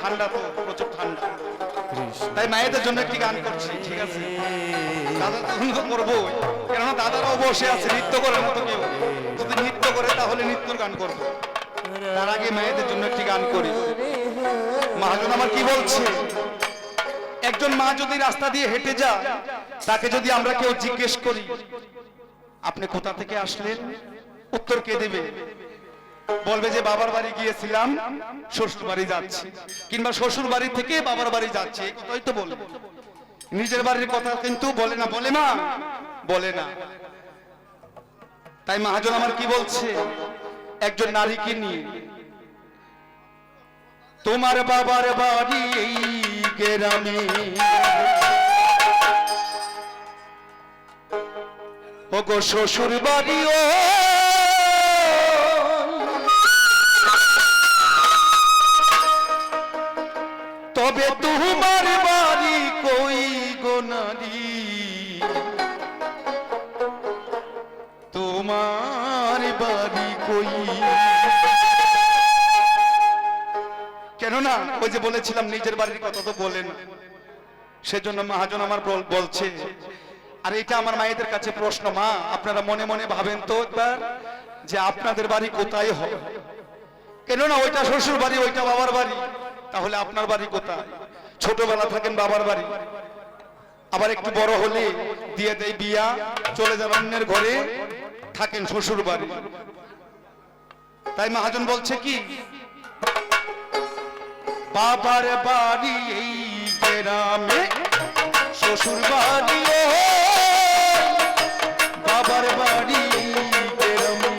ঠান্ডা তো প্রচুর ঠান্ডা। তাই মায়েদের জন্য একটি গান করছি ঠিক আছে? দাদা তখন তো করবোই। কেননা দাদারাও বসে আছে নৃত্য করার মতো কেউ। যদি নৃত্য করে তাহলে নৃত্যর গান করব। তার আগে মায়েদের জন্য একটি গান করি। মহাজন আমার কি বলছে? একজন মা যদি রাস্তা দিয়ে হেঁটে যায় তাকে যদি আমরা কেউ জিজ্ঞেস করি আপনি কোথা থেকে আসলেন? উত্তর কে দেবে? বলবে যে বাবার বাড়ি গিয়েছিলাম শ্বশুর বাড়ি যাচ্ছি। কিংবা শ্বশুর বাড়ি থেকে বাবার বাড়ি যাচ্ছি কথাই তো বলবে। নিজের বাড়ির কথা কিন্তু বলে না, বলে মা বলে না। তাই মহাজন আমার কি বলছে? একজন নারীকে নিয়ে, তোমার বাবার বাড়ি গ্রামে। ওগো শ্বশুর বাড়িও তবে তোমার বাড়ি কই গোনারি তোমার বাড়ি কই? কেননা, ওই যে বলেছিলাম, নিজের বাড়ির কথা তো বলেন। সেজন্য মহাজন আমার বলছে, আর এটা আমার মায়েদের কাছে প্রশ্ন, মা, আপনারা মনে মনে ভাবেন তো একবার যে আপনাদের বাড়ি কোথায় হয়? কেননা, ওইটা শ্বশুর বাড়ি ওইটা বাবার বাড়ি। তাহলে আপনার বাড়ি কোথায়? ছোটবেলা থাকেন বাবার বাড়ি। আবার একটু বড় হলে দিয়ে দেয় বিয়া, চলে যান অন্যের ঘরে, থাকেন শ্বশুর বাড়ি। তাই মহাজন বলছে কি, বাবার বাড়ি এই গ্রামে, শ্বশুর বাড়ি বাবার বাড়ি গ্রামে,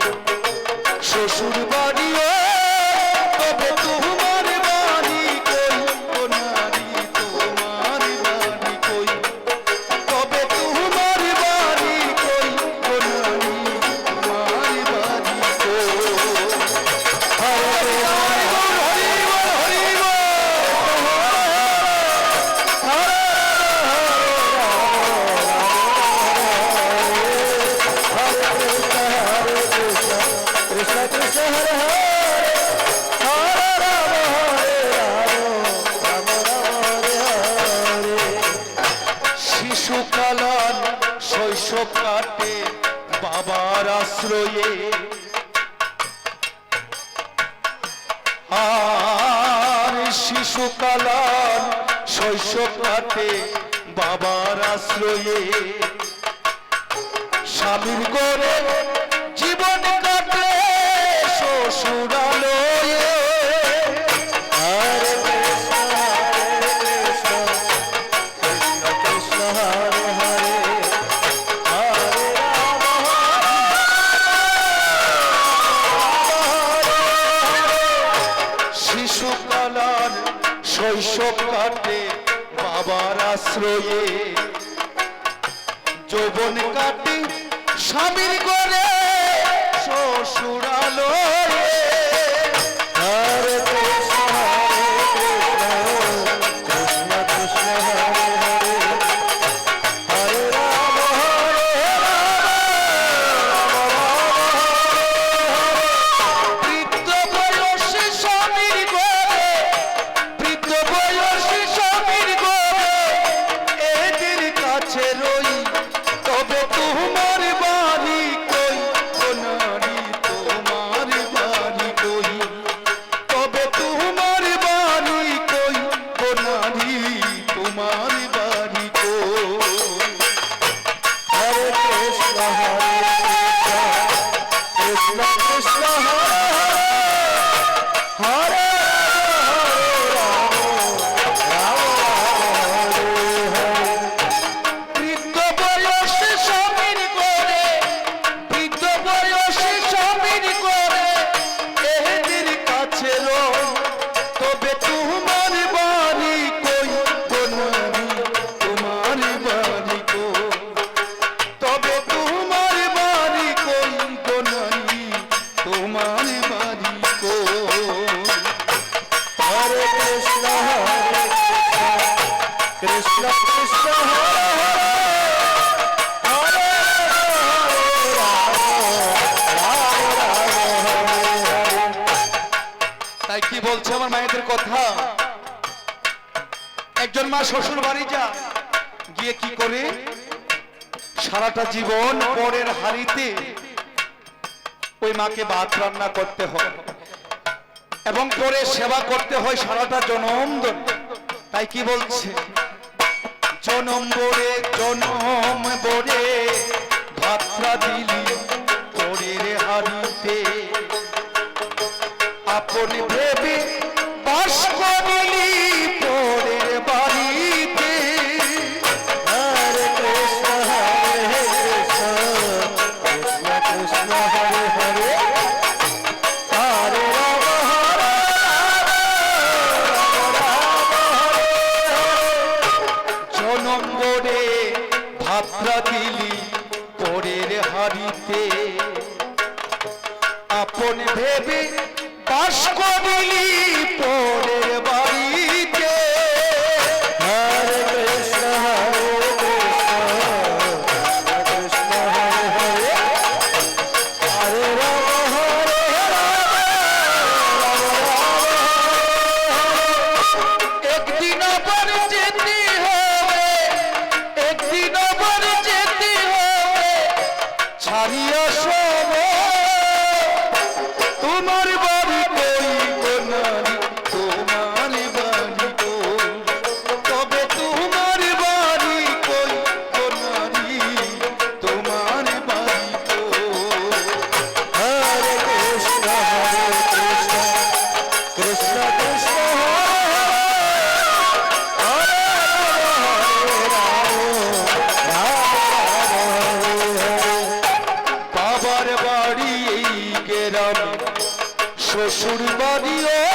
শ্বশুর বাড়ি কাটে বাবার আশ্রয়ে। আর শিশুকালার শৈশব কাটে বাবার আশ্রয়ে। স্বামীর করে জীবন কাটে শ্বশুরালয়ে কাটে বাবার আশ্রয়ে। যৌবন কাটে স্বামীর করে শ্বশুরালয়ে। কাছে রই, তবে তোমার বাড়ি কই? সোনারি তোমার বাড়ি কই? তব তোমার বাড়ি কই? সোনারি তোমার বাড়ি কই? হরে কৃষ্ণ, হরে বলছে আমার মায়েদের কথা? একজন মা শ্বশুর বাড়ি যা গিয়ে কি করে? সারাটা জীবন পরের হাড়িতে ওই মাকে ভাত রান্না করতে হয়। এবং পরে সেবা করতে হয় সারাটা জনম। তাই কি বলছে? জনম বরে জনম বরে ভাত্রা দিলি পরের হাড়িতে। আপন ভেবে বাস করলি পরের বাড়িতে। হরে কৃষ্ণ হরে কৃষ্ণ কৃষ্ণ কৃষ্ণ, হরে হরে। হরে রাম, হরে জনম বরে হাড়িতে আপন ভেবে বাস করলি পরের বাড়িতে। হরে কৃষ্ণ হরে একদিন হবে শ্বশুর বাড়িও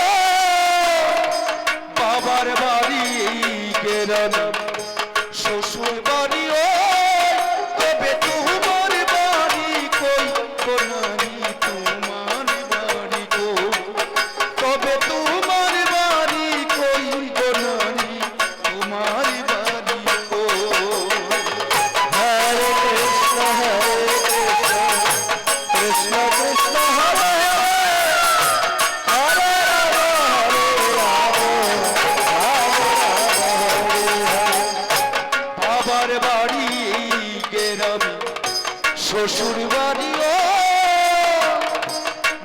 শ্বশুর বাড়ি ও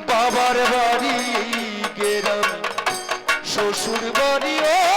বাবার বাড়ি গেলাম শ্বশুর বাড়ি ও